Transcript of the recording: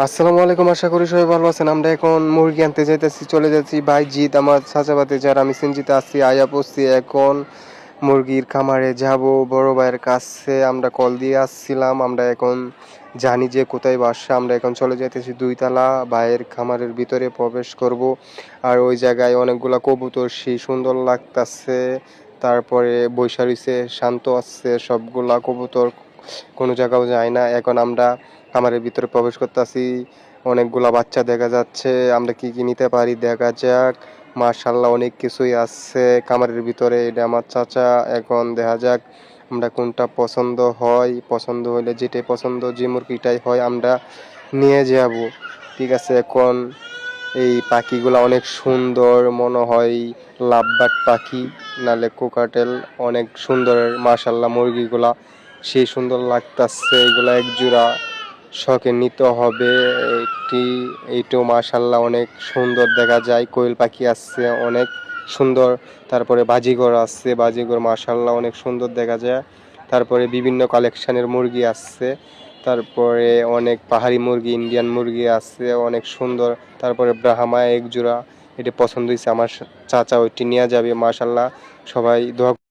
আসসালামু আলাইকুম, আশা করি সবাই ভালো আছেন। আমরা এখন মুরগি আনতে যাইতেছি, চলে যাচ্ছি ভাই জিৎ আমার চাচাবাতে যারা আমি সিনজিতে আসছি আয়া পড়ছি। এখন মুরগির খামারে যাব, বড় ভাইয়ের কাছে আমরা কল দিয়ে আসছিলাম। আমরা এখন জানি যে কোথায় বাসা। আমরা এখন চলে যাইতেছি দুইতলা ভাইয়ের খামারের ভিতরে প্রবেশ করব। আর ওই জায়গায় অনেকগুলা কবুতর, সেই সুন্দর লাগতাছে। তারপরে বৈশা রইছে, শান্ত আছে, সবগুলা কবুতর কোনো জায়গাও যায় না। এখন আমরা খামারের ভিতরে প্রবেশ করতেছি। অনেকগুলা বাচ্চা দেখা যাচ্ছে। আমরা কি কি নিতে পারি দেখা যাক। মার্শাল্লাহ অনেক কিছুই আছে খামারের ভিতরে। এটা আমার চাচা। এখন দেখা যাক আমরা কোনটা পছন্দ হয়। পছন্দ হলে যেটাই পছন্দ, যে মুরগিটাই হয় আমরা নিয়ে যাব। ঠিক আছে, এখন এই পাখিগুলো অনেক সুন্দর মনে হয়। লাভবাট পাখি, নালে কোকাটেল অনেক সুন্দর মার্শাল্লাহ মুরগিগুলা। সেই সুন্দর লাগতাছে, এগুলা এক জোড়া শখে নিতে হবে। একটি এইটাও মাশাল্লাহ অনেক সুন্দর দেখা যায়, কোয়েল পাখি আসছে অনেক সুন্দর। তারপরে বাজিঘর আসছে বাজিঘর মাশাল্লাহ অনেক সুন্দর দেখা যায়। তারপরে বিভিন্ন কালেকশনের মুরগি আসছে তারপরে অনেক পাহাড়ি মুরগি ইন্ডিয়ান মুরগি আছে, অনেক সুন্দর। তারপরে ব্রাহ্মা এক জোড়া এটা পছন্দ হয়েছে আমার চাচা ওইটি নিয়ে যাবে, মাশাল্লাহ। সবাই দোয়া